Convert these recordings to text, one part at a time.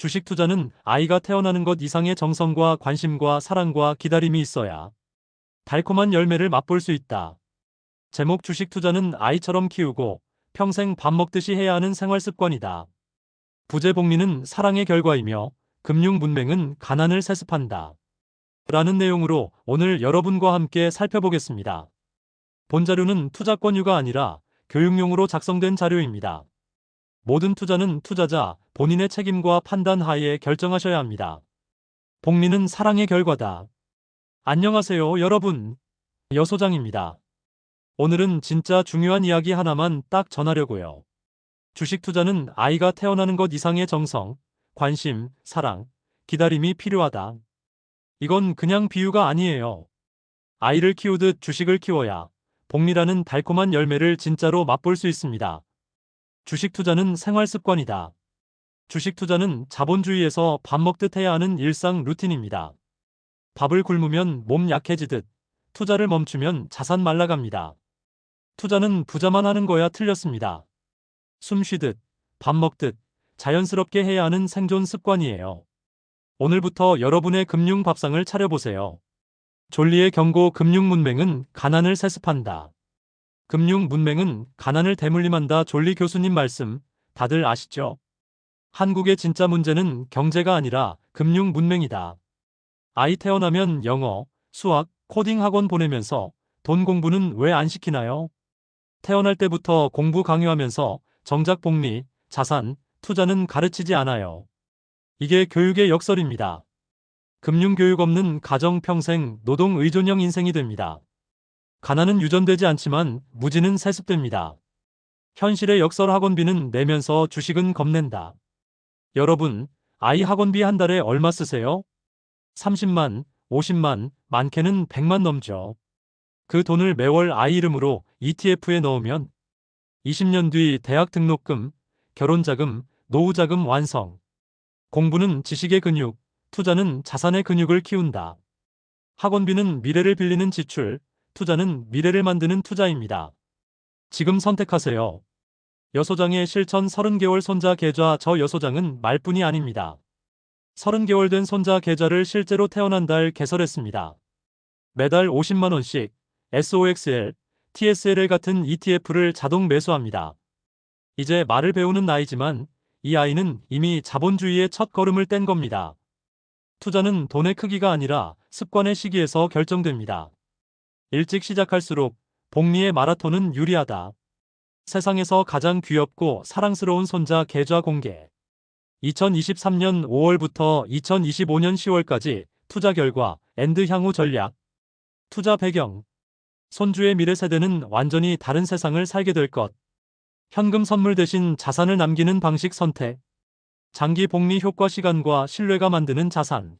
주식 투자는 아이가 태어나는 것 이상의 정성과 관심과 사랑과 기다림이 있어야 달콤한 열매를 맛볼 수 있다. 제목 주식 투자는 아이처럼 키우고 평생 밥 먹듯이 해야 하는 생활 습관이다. 부재 복리는 사랑의 결과이며 금융 문맹은 가난을 세습한다. 라는 내용으로 오늘 여러분과 함께 살펴보겠습니다. 본 자료는 투자 권유가 아니라 교육용으로 작성된 자료입니다. 모든 투자는 투자자 본인의 책임과 판단 하에 결정하셔야 합니다. 복리는 사랑의 결과다. 안녕하세요, 여러분. 여소장입니다. 오늘은 진짜 중요한 이야기 하나만 딱 전하려고요. 주식 투자는 아이가 태어나는 것 이상의 정성, 관심, 사랑, 기다림이 필요하다. 이건 그냥 비유가 아니에요. 아이를 키우듯 주식을 키워야 복리라는 달콤한 열매를 진짜로 맛볼 수 있습니다. 주식 투자는 생활 습관이다. 주식 투자는 자본주의에서 밥 먹듯 해야 하는 일상 루틴입니다. 밥을 굶으면 몸 약해지듯 투자를 멈추면 자산 말라갑니다. 투자는 부자만 하는 거야 틀렸습니다. 숨 쉬듯, 밥 먹듯 자연스럽게 해야 하는 생존 습관이에요. 오늘부터 여러분의 금융 밥상을 차려보세요. 졸리의 경고 금융 문맹은 가난을 세습한다. 금융 문맹은 가난을 대물림한다 졸리 교수님 말씀 다들 아시죠? 한국의 진짜 문제는 경제가 아니라 금융 문맹이다. 아이 태어나면 영어, 수학, 코딩 학원 보내면서 돈 공부는 왜 안 시키나요? 태어날 때부터 공부 강요하면서 정작 복리, 자산, 투자는 가르치지 않아요. 이게 교육의 역설입니다. 금융교육 없는 가정 평생 노동 의존형 인생이 됩니다. 가난은 유전되지 않지만 무지는 세습됩니다. 현실의 역설 학원비는 내면서 주식은 겁낸다. 여러분, 아이 학원비 한 달에 얼마 쓰세요? 30만, 50만, 많게는 100만 넘죠. 그 돈을 매월 아이 이름으로 ETF에 넣으면 20년 뒤 대학 등록금, 결혼자금, 노후자금 완성. 공부는 지식의 근육, 투자는 자산의 근육을 키운다. 학원비는 미래를 빌리는 지출, 투자는 미래를 만드는 투자입니다. 지금 선택하세요. 여소장의 실천 30개월 손자 계좌 저 여소장은 말뿐이 아닙니다. 30개월 된 손자 계좌를 실제로 태어난 달 개설했습니다. 매달 50만원씩 SOXL, TSLL 같은 ETF를 자동 매수합니다. 이제 말을 배우는 나이지만 이 아이는 이미 자본주의의 첫 걸음을 뗀 겁니다. 투자는 돈의 크기가 아니라 습관의 시기에서 결정됩니다. 일찍 시작할수록 복리의 마라톤은 유리하다. 세상에서 가장 귀엽고 사랑스러운 손자 계좌 공개. 2023년 5월부터 2025년 10월까지 투자 결과 엔드 향후 전략. 투자 배경. 손주의 미래 세대는 완전히 다른 세상을 살게 될 것. 현금 선물 대신 자산을 남기는 방식 선택. 장기 복리 효과 시간과 신뢰가 만드는 자산.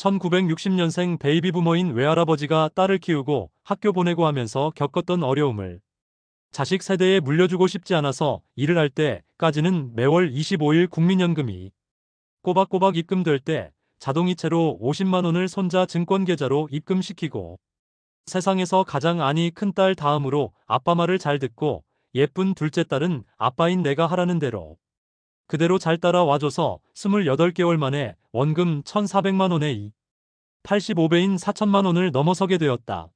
1960년생 베이비 부모인 외할아버지가 딸을 키우고 학교 보내고 하면서 겪었던 어려움을 자식 세대에 물려주고 싶지 않아서 일을 할 때까지는 매월 25일 국민연금이 꼬박꼬박 입금될 때 자동이체로 50만 원을 손자 증권 계좌로 입금시키고 세상에서 가장 안이 큰딸 다음으로 아빠 말을 잘 듣고 예쁜 둘째 딸은 아빠인 내가 하라는 대로 그대로 잘 따라와줘서 28개월 만에 원금 1,400만 원에 이 85배인 4천만 원을 넘어서게 되었다.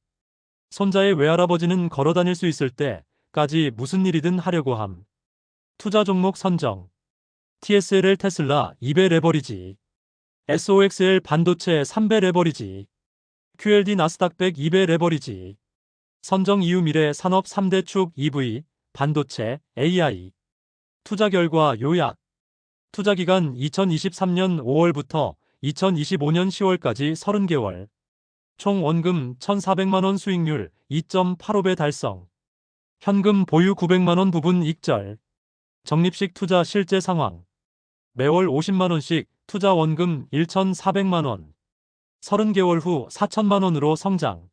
손자의 외할아버지는 걸어 다닐 수 있을 때까지 무슨 일이든 하려고 함. 투자 종목 선정. TSLL 테슬라 2배 레버리지. SOXL 반도체 3배 레버리지. QLD 나스닥 100 2배 레버리지. 선정 이후 미래 산업 3대 축 EV, 반도체, AI. 투자 결과 요약. 투자 기간 2023년 5월부터 2025년 10월까지 30개월. 총 원금 1,400만원 수익률 2.85배 달성. 현금 보유 900만원 부분 익절. 적립식 투자 실제 상황. 매월 50만원씩 투자 원금 1,400만원. 30개월 후 4천만원으로 성장.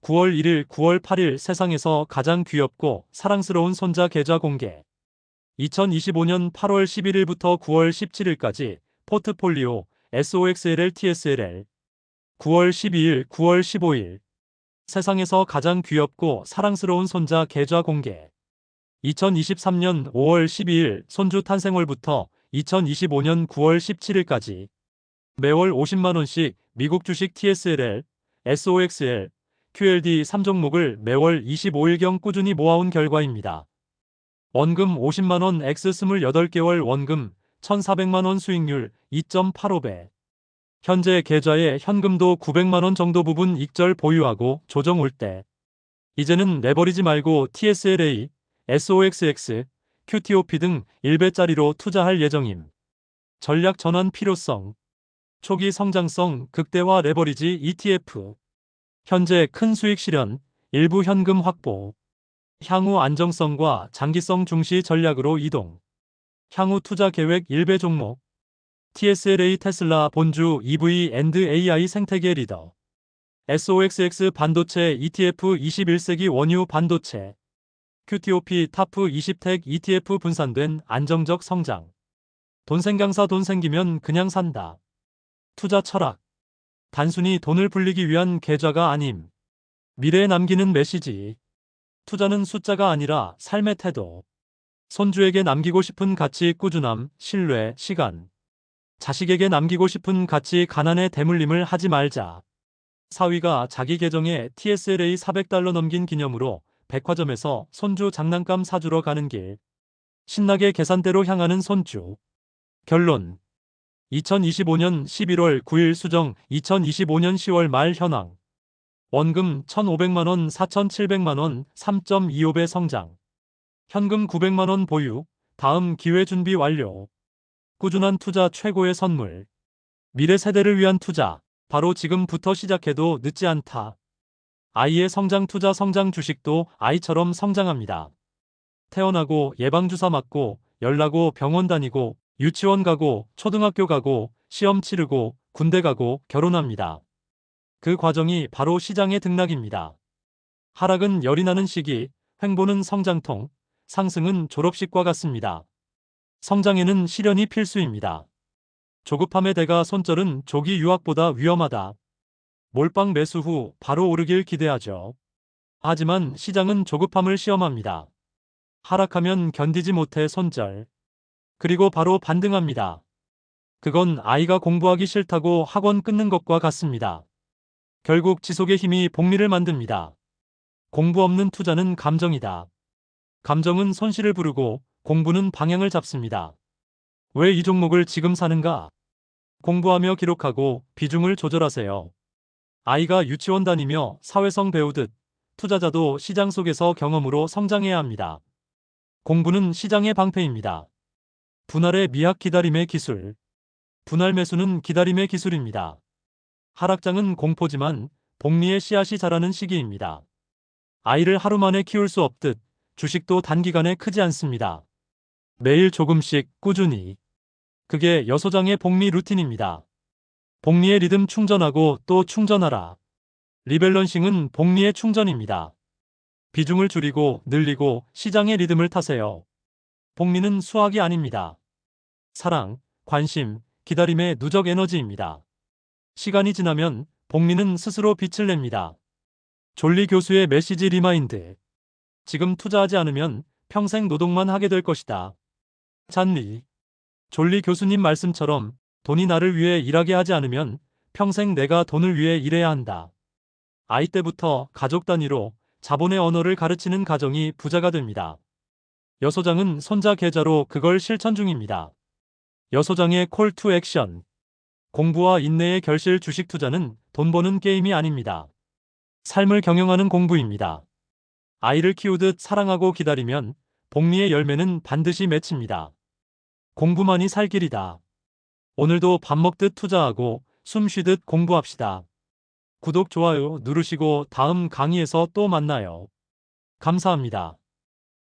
9월 1일, 9월 8일 세상에서 가장 귀엽고 사랑스러운 손자 계좌 공개. 2025년 8월 11일부터 9월 17일까지 포트폴리오 SOXLL TSLL 9월 12일, 9월 15일. 세상에서 가장 귀엽고 사랑스러운 손자 계좌 공개. 2023년 5월 12일 손주 탄생월부터 2025년 9월 17일까지 매월 50만원씩 미국 주식 TSLL, SOXL, QLD 3종목을 매월 25일경 꾸준히 모아온 결과입니다. 원금 50만원 X 28개월 원금 1,400만원 수익률 2.85배. 현재 계좌에 현금도 900만원 정도 부분 익절 보유하고 조정 올 때. 이제는 레버리지 말고 TSLA, SOXX, QTOP 등 1배짜리로 투자할 예정임. 전략 전환 필요성. 초기 성장성 극대화 레버리지 ETF. 현재 큰 수익 실현, 일부 현금 확보. 향후 안정성과 장기성 중시 전략으로 이동. 향후 투자 계획 1배 종목. TSLA 테슬라 본주 EV 앤드 AI 생태계 리더. SOXX 반도체 ETF 21세기 원유 반도체. QTOP 타프 20텍 ETF 분산된 안정적 성장. 돈 생강사 돈 생기면 그냥 산다. 투자 철학. 단순히 돈을 불리기 위한 계좌가 아님. 미래에 남기는 메시지. 투자는 숫자가 아니라 삶의 태도. 손주에게 남기고 싶은 가치 꾸준함, 신뢰, 시간. 자식에게 남기고 싶은 가치 가난에 대물림을 하지 말자. 사위가 자기 계정에 TSLA 400달러 넘긴 기념으로 백화점에서 손주 장난감 사주러 가는 길. 신나게 계산대로 향하는 손주. 결론. 2025년 11월 9일 수정 2025년 10월 말 현황. 원금 1,500만원 4,700만원 3.25배 성장. 현금 900만원 보유. 다음 기회 준비 완료. 꾸준한 투자 최고의 선물. 미래 세대를 위한 투자. 바로 지금부터 시작해도 늦지 않다. 아이의 성장 투자 성장 주식도 아이처럼 성장합니다. 태어나고 예방주사 맞고 열나고 병원 다니고 유치원 가고 초등학교 가고 시험 치르고 군대 가고 결혼합니다. 그 과정이 바로 시장의 등락입니다. 하락은 열이 나는 시기, 횡보는 성장통, 상승은 졸업식과 같습니다. 성장에는 시련이 필수입니다. 조급함의 대가 손절은 조기 유학보다 위험하다. 몰빵 매수 후 바로 오르길 기대하죠. 하지만 시장은 조급함을 시험합니다. 하락하면 견디지 못해 손절. 그리고 바로 반등합니다. 그건 아이가 공부하기 싫다고 학원 끊는 것과 같습니다. 결국 지속의 힘이 복리를 만듭니다. 공부 없는 투자는 감정이다. 감정은 손실을 부르고 공부는 방향을 잡습니다. 왜 이 종목을 지금 사는가? 공부하며 기록하고 비중을 조절하세요. 아이가 유치원 다니며 사회성 배우듯 투자자도 시장 속에서 경험으로 성장해야 합니다. 공부는 시장의 방패입니다. 분할의 미학 기다림의 기술. 분할 매수는 기다림의 기술입니다. 하락장은 공포지만 복리의 씨앗이 자라는 시기입니다. 아이를 하루 만에 키울 수 없듯 주식도 단기간에 크지 않습니다. 매일 조금씩 꾸준히. 그게 여소장의 복리 루틴입니다. 복리의 리듬 충전하고 또 충전하라. 리밸런싱은 복리의 충전입니다. 비중을 줄이고 늘리고 시장의 리듬을 타세요. 복리는 수학이 아닙니다. 사랑, 관심, 기다림의 누적 에너지입니다. 시간이 지나면 복리는 스스로 빛을 냅니다. 졸리 교수의 메시지 리마인드. 지금 투자하지 않으면 평생 노동만 하게 될 것이다. 잔리. 졸리 교수님 말씀처럼 돈이 나를 위해 일하게 하지 않으면 평생 내가 돈을 위해 일해야 한다. 아이 때부터 가족 단위로 자본의 언어를 가르치는 가정이 부자가 됩니다. 여소장은 손자 계좌로 그걸 실천 중입니다. 여소장의 콜 투 액션. 공부와 인내의 결실 주식 투자는 돈 버는 게임이 아닙니다. 삶을 경영하는 공부입니다. 아이를 키우듯 사랑하고 기다리면 복리의 열매는 반드시 맺힙니다. 공부만이 살 길이다. 오늘도 밥 먹듯 투자하고 숨 쉬듯 공부합시다. 구독, 좋아요 누르시고 다음 강의에서 또 만나요. 감사합니다.